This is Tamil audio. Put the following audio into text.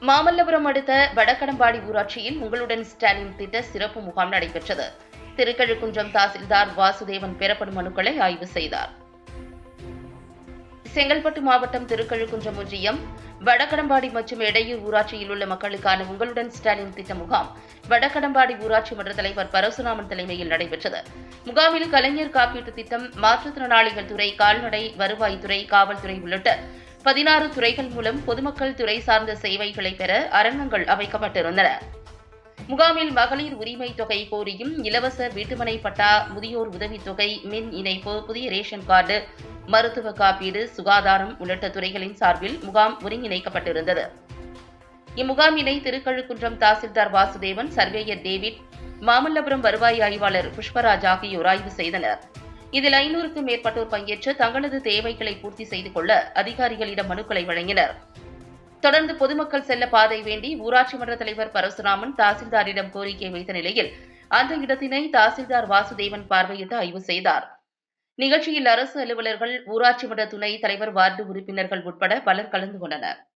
மாமல்லபுரம் அடுத்த வடக்கடம்பாடி ஊராட்சியில் உங்களுடன் ஸ்டாலின் திட்ட சிறப்பு முகாம் நடைபெற்றது. திருக்கழுக்குன்றம் தாசில்தார் வாசுதேவன் பெறப்படும் மனுக்களை ஆய்வு செய்தார். செங்கல்பட்டு மாவட்டம் திருக்கழுக்குன்றம் ஒன்றியம் வடக்கடம்பாடி மற்றும் எடையூர் ஊராட்சியில் உள்ள மக்களுக்கான உங்களுடன் ஸ்டாலின் திட்ட முகாம் வடக்கடம்பாடி ஊராட்சி மன்ற தலைவர் பரசுராமன் தலைமையில் நடைபெற்றது. முகாமில் கலைஞர் காப்பீட்டு திட்டம் மாற்றுத்திறனாளிகள் துறை கால்நடை வருவாய்த்துறை காவல்துறை உள்ளிட்ட பதினாறு துறைகள் மூலம் பொதுமக்கள் துறை சார்ந்த சேவைகளை பெற அரங்கங்கள் அமைக்கப்பட்டிருந்தன. முகாமில் மகளிர் உரிமை தொகை கோரியும் இலவச வீட்டுமனை பட்டா முதியோர் உதவித்தொகை மின் இணைப்பு புதிய ரேஷன் கார்டு மருத்துவ காப்பீடு சுகாதாரம் உள்ளிட்ட துறைகளின் சார்பில் முகாம் ஒருங்கிணைக்கப்பட்டிருந்தது. இம்முகாமினை திருக்கழுக்குன்றம் தாசில்தார் வாசுதேவன் சர்வேயர் டேவிட் மாமல்லபுரம் வருவாய் ஆய்வாளர் புஷ்பராஜ் ஆகியோர் ஆய்வு செய்தனர். இதில் ஐநூறுக்கும் மேற்பட்டோர் பங்கேற்று தங்களது தேவைகளை பூர்த்தி செய்து கொள்ள அதிகாரிகளிடம் மனுக்களை வழங்கினர். தொடர்ந்து பொதுமக்கள் செல்ல பாதை வேண்டி ஊராட்சி மன்ற தலைவர் பரசுராமன் தாசில்தாரிடம் கோரிக்கை வைத்த நிலையில் அந்த இடத்தினை தாசில்தார் வாசுதேவன் பார்வையிட்டு ஆய்வு செய்தார். நிகழ்ச்சியில் அரசு அலுவலர்கள் ஊராட்சி மன்ற துணை தலைவர் வார்டு உறுப்பினர்கள் உட்பட பலர் கலந்து கொண்டனர்.